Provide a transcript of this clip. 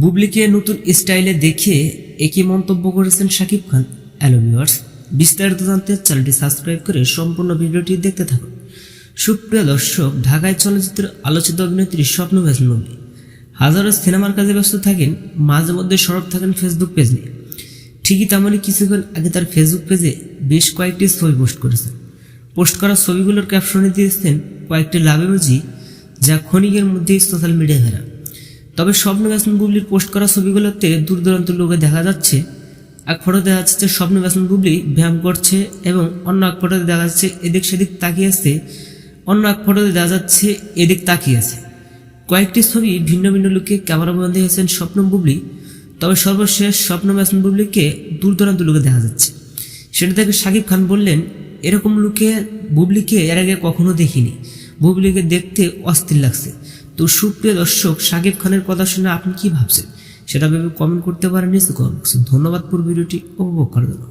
বুবলিকে নতুন স্টাইলে দেখে একই মন্তব্য করেছেন শাকিব খান। হ্যালো বিস্তারিত জানতে চ্যানেলটি সাবস্ক্রাইব করে সম্পূর্ণ ভিডিওটি দেখতে থাকুন। সুপ্রিয় দর্শক, ঢাকায় চলচ্চিত্রের আলোচিত অভিনেত্রী স্বপ্ন ভেসন হাজারো সিনেমার কাজে ব্যস্ত থাকেন, মাঝে মধ্যে সরব থাকেন ফেসবুক পেজ নিয়ে। ঠিকই তেমনই কিছুক্ষণ আগে তার ফেসবুক পেজে বেশ কয়েকটি ছবি পোস্ট করেছেন। পোস্ট করা ছবিগুলোর ক্যাপশনে দিয়েছেন কয়েকটি লাভ যা ক্ষণিকের মধ্যেই সোশ্যাল মিডিয়ায় ভেরা তবে স্বপ্ন ব্যাসন বুবলির পোস্ট করা ছবিগুলোতে দূর দূরান্ত লোকে দেখা যাচ্ছে। এক ফটো দেখা যাচ্ছে স্বপ্ন ব্যাসন বুবলি ব্যায়াম করছে এবং অন্য এক ফটোতে দেখা যাচ্ছে এদিক সেদিক তাকিয়ে আছে। অন্য এক ফটোতে দেখা যাচ্ছে এদিক তাকিয়ে আছে। কয়েকটি ছবি ভিন্ন ভিন্ন লোকে ক্যামেরা বন্দী হয়েছেন স্বপ্ন বুবলি। তবে সর্বশেষ স্বপ্ন ব্যাসন বুবলিকে দূর দূরান্ত লোকে দেখা যাচ্ছে। সেটা থেকে শাকিব খান বললেন, এরকম লোকে বুবলিকে এর আগে কখনো দেখিনি। বুবলিকে দেখতে অস্থির লাগছে। তো সুপ্রিয় দর্শক, সাকিব খানের কথা শুনে আপনি কি ভাবছেন সেটা ভেবে কমেন্ট করতে পারেন নিচে কমেন্ট। ধন্যবাদ পুরো ভিডিওটি, উপভোগ করার জন্য